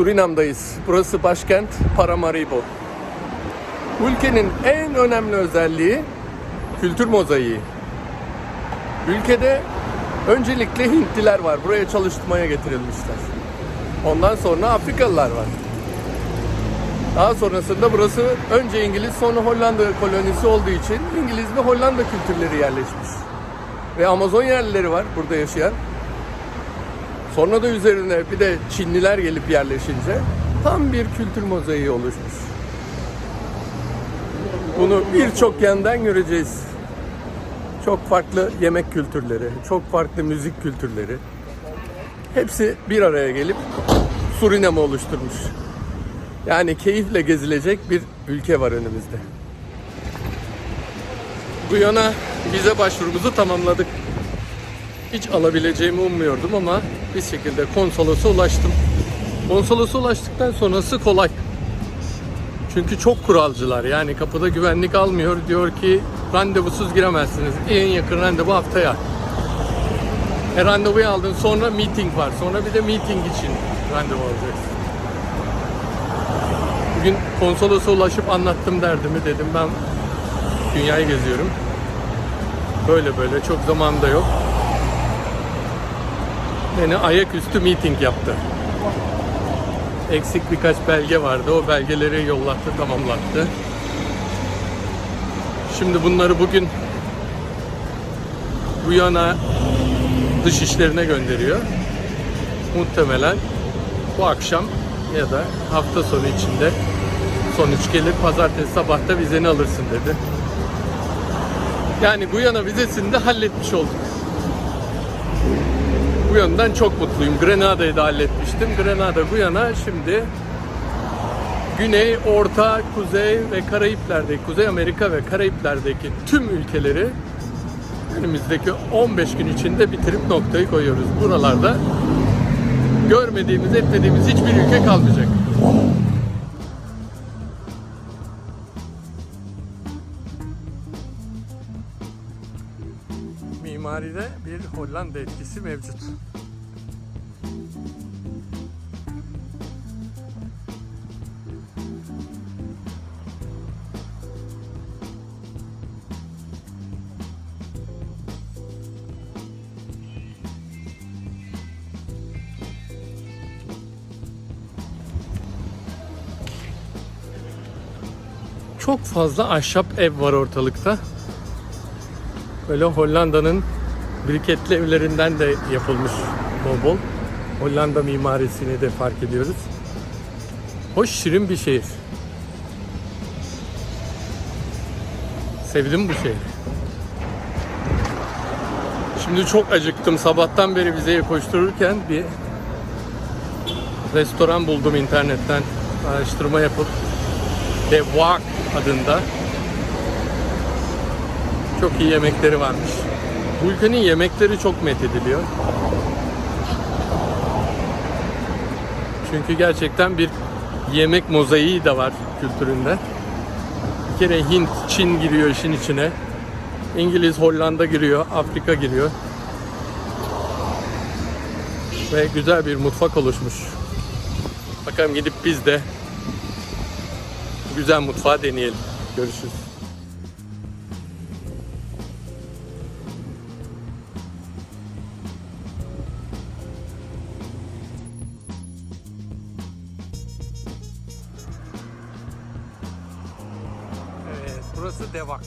Surinam'dayız. Burası başkent Paramaribo. Ülkenin en önemli özelliği kültür mozaiği. Ülkede öncelikle Hintliler var. Buraya çalıştırmaya getirilmişler. Ondan sonra Afrikalılar var. Daha sonrasında burası önce İngiliz sonra Hollanda kolonisi olduğu için İngiliz ve Hollanda kültürleri yerleşmiş. Ve Amazon yerlileri var burada yaşayan. Sonra da üzerine bir de Çinliler gelip yerleşince tam bir kültür mozaiği oluşmuş. Bunu birçok yandan göreceğiz. Çok farklı yemek kültürleri, çok farklı müzik kültürleri. Hepsi bir araya gelip Surinam'ı oluşturmuş. Yani keyifle gezilecek bir ülke var önümüzde. Bu yana vize başvurumuzu tamamladık. Hiç alabileceğimi ummuyordum ama bir şekilde konsolosa ulaştım. Konsolosa ulaştıktan sonrası kolay. Çünkü çok kuralcılar. Yani kapıda güvenlik almıyor. Diyor ki randevusuz giremezsiniz. En yakın randevu haftaya. E randevuyu aldın sonra meeting var. Sonra bir de meeting için randevu alacaksın. Bugün konsolosa ulaşıp anlattım derdimi dedim ben dünyayı geziyorum. Böyle böyle çok zaman da yok. Beni ayaküstü meeting yaptı. Eksik birkaç belge vardı. O belgeleri yollattı, tamamlattı. Şimdi bunları bugün bu yana dış işlerine gönderiyor. Muhtemelen bu akşam ya da hafta sonu içinde sonuç gelir. Pazartesi sabahta vizeni alırsın dedi. Yani Guyana vizesini de halletmiş olduk. Bu yönden çok mutluyum. Grenada'yı da halletmiştim. Grenada, Guyana şimdi Güney, Orta, Kuzey ve Karayipler'deki, Kuzey Amerika ve Karayipler'deki tüm ülkeleri önümüzdeki 15 gün içinde bitirip noktayı koyuyoruz. Buralarda görmediğimiz, etmediğimiz hiçbir ülke kalmayacak. Mimaride bir Hollanda etkisi mevcut. Çok fazla ahşap ev var ortalıkta. Böyle Hollanda'nın briketli evlerinden de yapılmış bol bol. Hollanda mimarisini de fark ediyoruz. Hoş, şirin bir şehir. Sevdim bu şehri. Şimdi çok acıktım. Sabahtan beri vizeye koştururken bir restoran buldum internetten. Araştırma yapıp The Wok adında. Çok iyi yemekleri varmış. Bu ülkenin yemekleri çok methediliyor. Çünkü gerçekten bir yemek mozaiği de var kültüründe. Bir kere Hint, Çin giriyor işin içine. İngiliz, Hollanda giriyor, Afrika giriyor. Ve güzel bir mutfak oluşmuş. Bakalım gidip biz de güzel mutfağı deneyelim. Görüşürüz. Evet, burası Devak.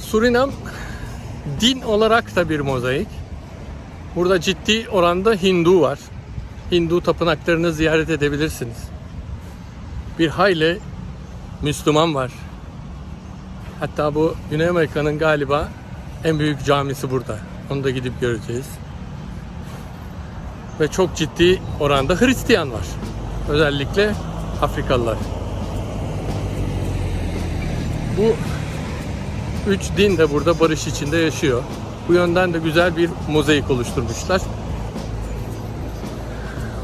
Surinam din olarak da bir mozaik. Burada ciddi oranda Hindu var. Hindu tapınaklarını ziyaret edebilirsiniz. Bir hayli Müslüman var. Hatta bu Güney Amerika'nın galiba en büyük camisi burada. Onu da gidip göreceğiz. Ve çok ciddi oranda Hristiyan var. Özellikle Afrikalılar. Bu üç din de burada barış içinde yaşıyor. Bu yönden de güzel bir mozaik oluşturmuşlar.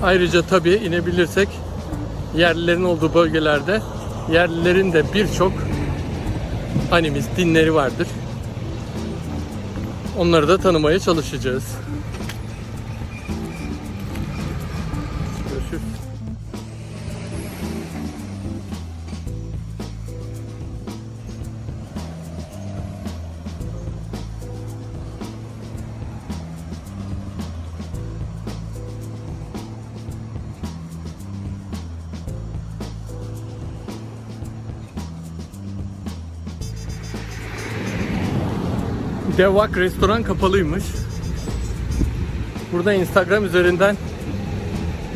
Ayrıca tabii inebilirsek yerlilerin olduğu bölgelerde yerlilerin de birçok animist dinleri vardır. Onları da tanımaya çalışacağız. Devak restoran kapalıymış. Burada Instagram üzerinden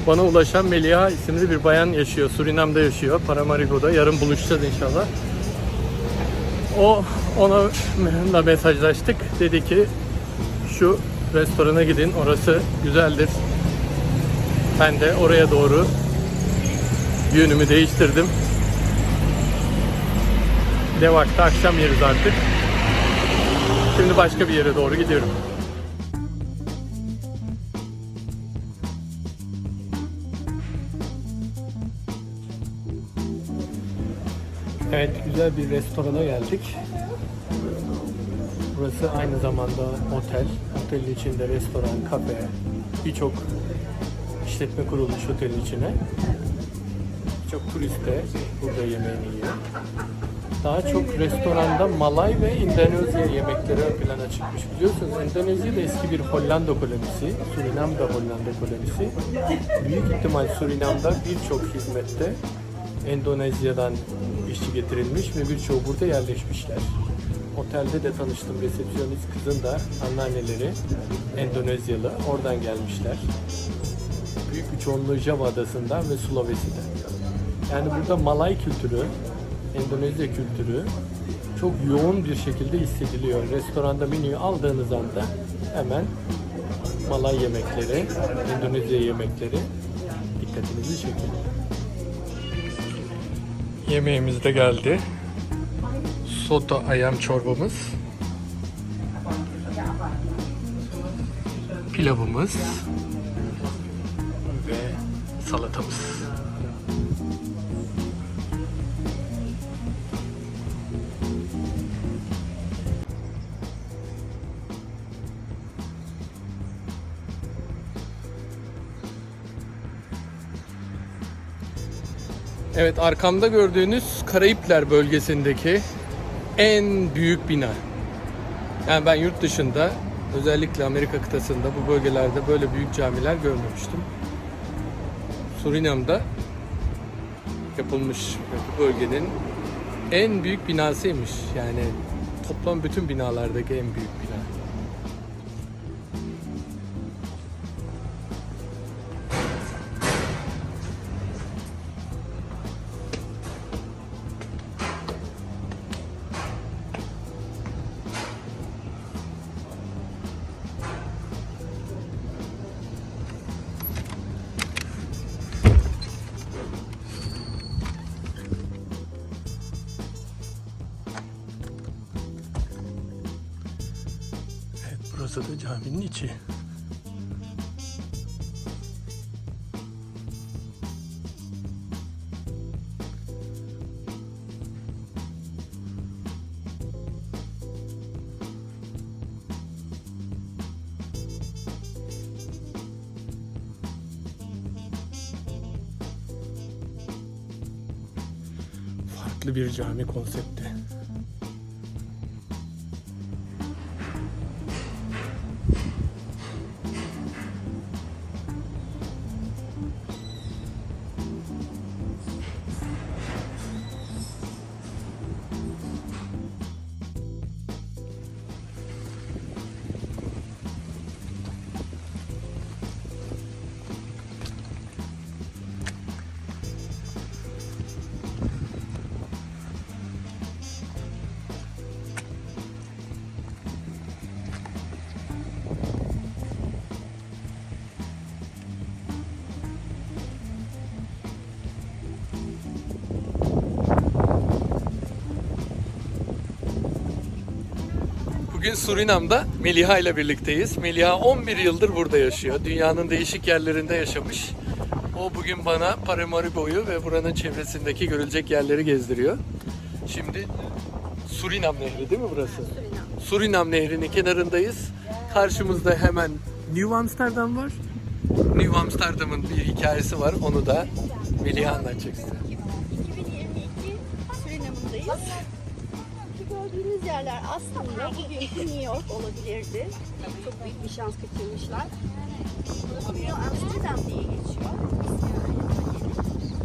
bana ulaşan Meliha isimli bir bayan yaşıyor. Surinam'da yaşıyor. Paramaribo'da. Yarın buluşacağız inşallah. O ona da mesajlaştık. Dedi ki şu restorana gidin. Orası güzeldir. Ben de oraya doğru yönümü değiştirdim. Devak'ta akşam yeriz artık. Şimdi başka bir yere doğru gidiyorum. Evet, güzel bir restorana geldik. Burası aynı zamanda otel. Otelin içinde restoran, kafe, birçok işletme kurulmuş otelin içine. Birçok turist de burada yemeğini yiyor. Daha çok restoranda Malay ve Endonezya yemekleri ön plana çıkmış. Biliyorsunuz Endonezya da eski bir Hollanda kolonisi. Surinam da Hollanda kolonisi. Büyük ihtimal Surinam'da birçok hizmette Endonezya'dan işçi getirilmiş ve birçoğu burada yerleşmişler. Otelde de tanıştım resepsiyonist kızın da anneanneleri Endonezyalı. Oradan gelmişler. Büyük bir çoğunluğu Java adasından ve Sulawesi'den. Yani burada Malay kültürü, Endonezya kültürü çok yoğun bir şekilde hissediliyor. Restoranda menüyü aldığınız anda hemen Malay yemekleri, Endonezya yemekleri dikkatinizi çekiyor. Yemeğimiz de geldi. Soto ayam çorbamız. Pilavımız ve salatamız. Evet arkamda gördüğünüz Karayipler bölgesindeki en büyük bina. Yani ben yurt dışında özellikle Amerika kıtasında bu bölgelerde böyle büyük camiler görmemiştim. Surinam'da yapılmış bu bölgenin en büyük binasıymış. Yani toplam bütün binalardaki en büyük bina. Caminin içi. Farklı bir cami konsepti. Bugün Surinam'da Meliha ile birlikteyiz. Meliha 11 yıldır burada yaşıyor. Dünyanın değişik yerlerinde yaşamış. O bugün bana Paramaribo'yu ve buranın çevresindeki görülecek yerleri gezdiriyor. Şimdi Surinam Nehri değil mi burası? Surinam Nehri'nin kenarındayız. Karşımızda hemen New Amsterdam var. New Amsterdam'ın bir hikayesi var. Onu da Melih anlatacak size. 2022 Surinam'ındayız. Gördüğünüz yerler aslında bugünkü New York olabilirdi. Çok büyük bir şans kaçırmışlar. New Amsterdam diye geçiyor.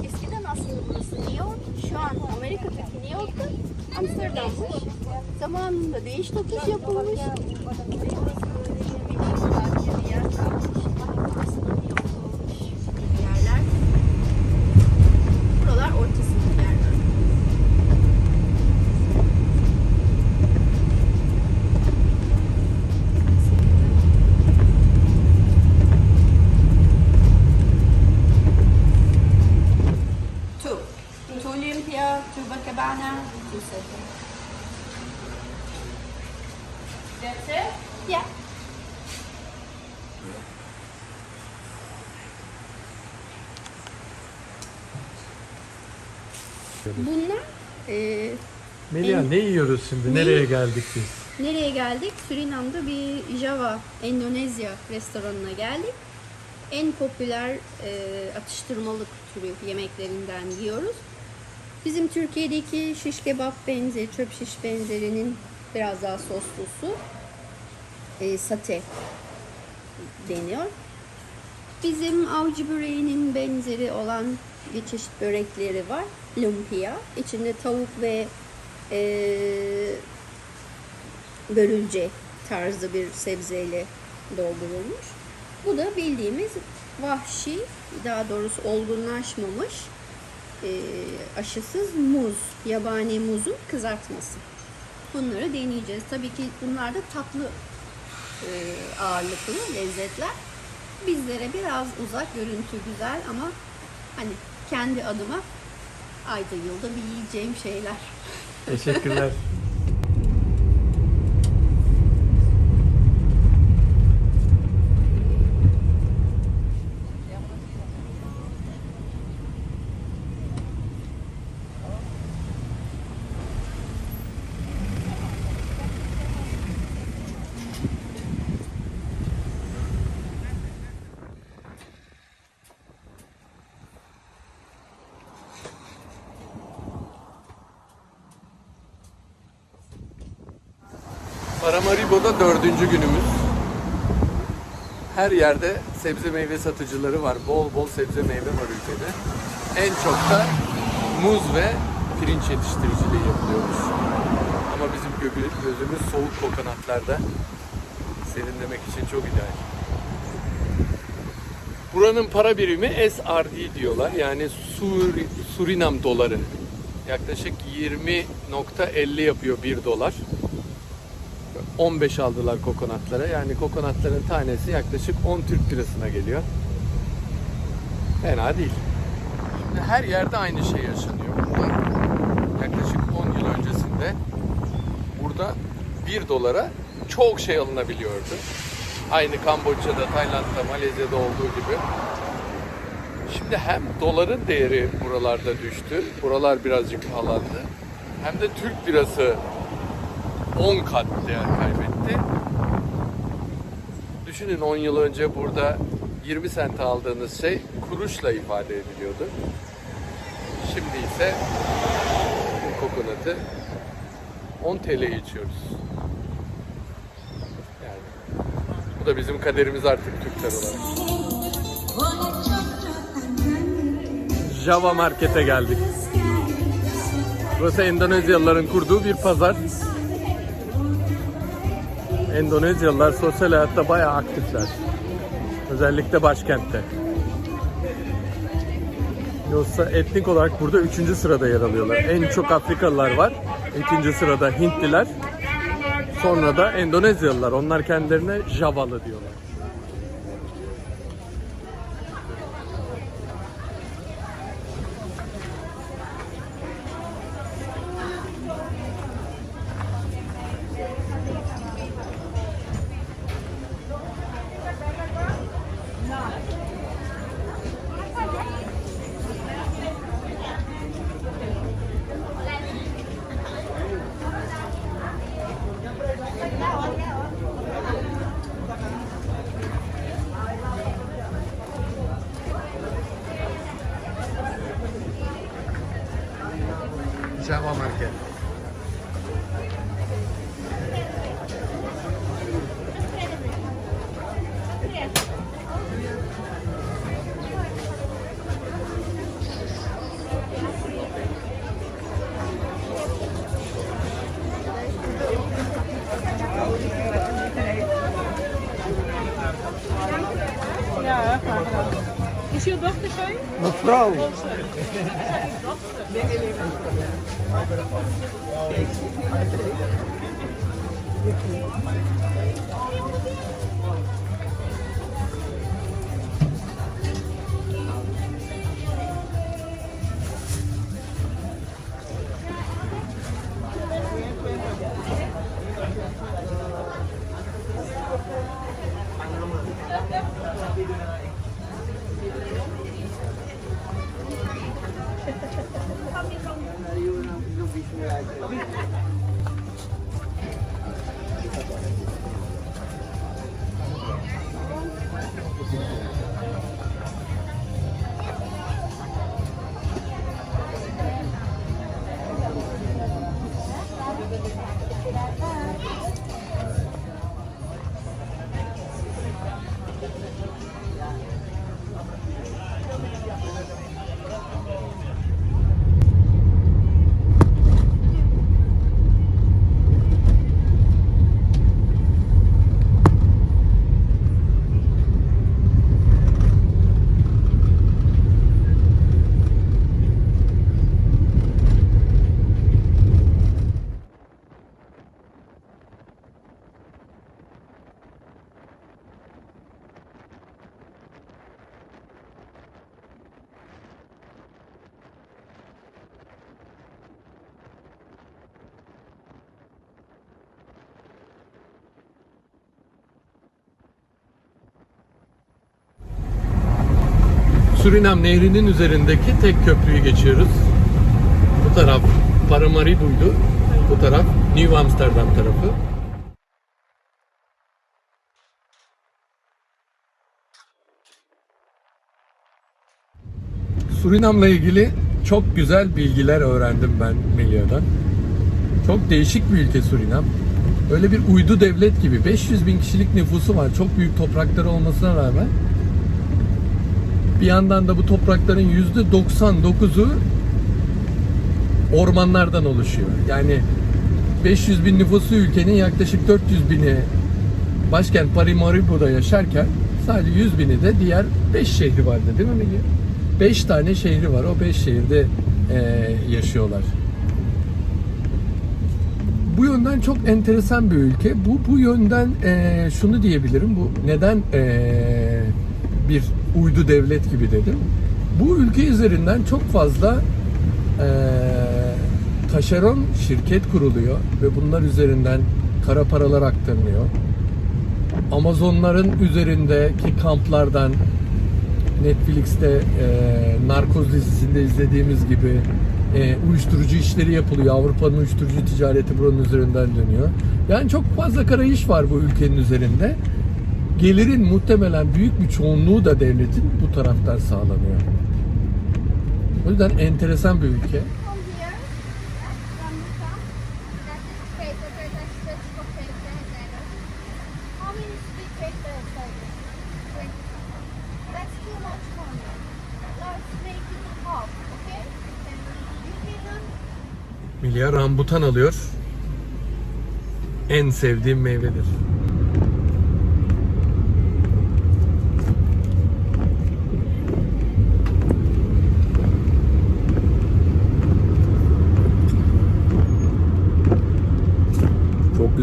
Eskiden aslında burası New York. Şu an Amerika'daki New York'ta Amsterdam'mış. Zamanında değiş tokuş yapılmış. Bunlar eee Melia En- ne yiyoruz şimdi? Ne? Nereye geldik biz? Nereye geldik? Surinam'da bir Java, Endonezya restoranına geldik. En popüler e, atıştırmalık türü yemeklerinden yiyoruz. Bizim Türkiye'deki şiş kebap benzeri, çöp şiş benzerinin biraz daha soslusu e, sate deniyor. Bizim avcı böreğinin benzeri olan bir çeşit börekleri var. Lumpia. İçinde tavuk ve e, börülce tarzı bir sebzeyle doldurulmuş. Bu da bildiğimiz vahşi, daha doğrusu olgunlaşmamış e, aşısız muz, yabani muzun kızartması. Bunları deneyeceğiz. Tabii ki bunlar da tatlı e, ağırlıklı lezzetler. Bizlere biraz uzak, görüntü güzel ama hani kendi adıma ayda yılda bir yiyeceğim şeyler. Teşekkürler. Paramaribo'da dördüncü günümüz. Her yerde sebze meyve satıcıları var. Bol bol sebze meyve var ülkede. En çok da muz ve pirinç yetiştiriciliği yapılıyormuş. Ama bizim gözümüz soğuk kokonatlarda serinlemek için çok ideal. Buranın para birimi SRD diyorlar. Yani Sur Surinam doları. Yaklaşık 20.50 yapıyor 1 dolar. 15 aldılar kokonatlara. Yani kokonatların tanesi yaklaşık 10 Türk lirasına geliyor. Fena değil. Şimdi her yerde aynı şey yaşanıyor burada. Yaklaşık 10 yıl öncesinde burada 1 dolara çok şey alınabiliyordu. Aynı Kamboçya'da, Tayland'da, Malezya'da olduğu gibi. Şimdi hem doların değeri buralarda düştü. Buralar birazcık pahalandı. Hem de Türk lirası 10 kat değer kaybetti. Düşünün 10 yıl önce burada 20 sente aldığınız şey kuruşla ifade ediliyordu. Şimdi ise kokonatı 10 TL'ye içiyoruz. Yani bu da bizim kaderimiz artık Türkler olarak. Java Market'e geldik. Burası Endonezyalıların kurduğu bir pazar. Endonezyalılar sosyal hayatta bayağı aktifler. Özellikle başkentte. Yoksa etnik olarak burada üçüncü sırada yer alıyorlar. En çok Afrikalılar var. İkinci sırada Hintliler. Sonra da Endonezyalılar. Onlar kendilerine Javalı diyorlar. Is je dochter zo? Mevrouw. Nee, nee, nee. nee. Surinam Nehri'nin üzerindeki tek köprüyü geçiyoruz. Bu taraf Paramaribo'ydu. Bu taraf New Amsterdam tarafı. Surinam'la ilgili çok güzel bilgiler öğrendim ben Melia'dan. Çok değişik bir ülke Surinam. Öyle bir uydu devlet gibi 500 bin kişilik nüfusu var. Çok büyük toprakları olmasına rağmen bir yandan da bu toprakların yüzde 99'u ormanlardan oluşuyor. Yani 500 bin nüfusu ülkenin yaklaşık 400 bini başkent Paramaribo'da yaşarken sadece 100 bini de diğer 5 şehri vardı değil mi Melih? 5 tane şehri var. O 5 şehirde eee, yaşıyorlar. Bu yönden çok enteresan bir ülke. Bu bu yönden eee, şunu diyebilirim. Bu neden eee, bir uydu devlet gibi dedim. Bu ülke üzerinden çok fazla eee taşeron şirket kuruluyor ve bunlar üzerinden kara paralar aktarılıyor. Amazonların üzerindeki kamplardan Netflix'te eee Narkoz dizisinde izlediğimiz gibi eee, uyuşturucu işleri yapılıyor. Avrupa'nın uyuşturucu ticareti buranın üzerinden dönüyor. Yani çok fazla kara iş var bu ülkenin üzerinde. Gelirin muhtemelen büyük bir çoğunluğu da devletin bu taraftan sağlanıyor. O yüzden enteresan bir ülke. Kom hier, dan moet dat. Dat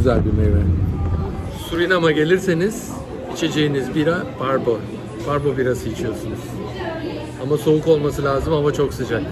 güzel bir meyve. Surinam'a gelirseniz içeceğiniz bira Barbo. Barbo birası içiyorsunuz. Ama soğuk olması lazım, hava çok sıcak.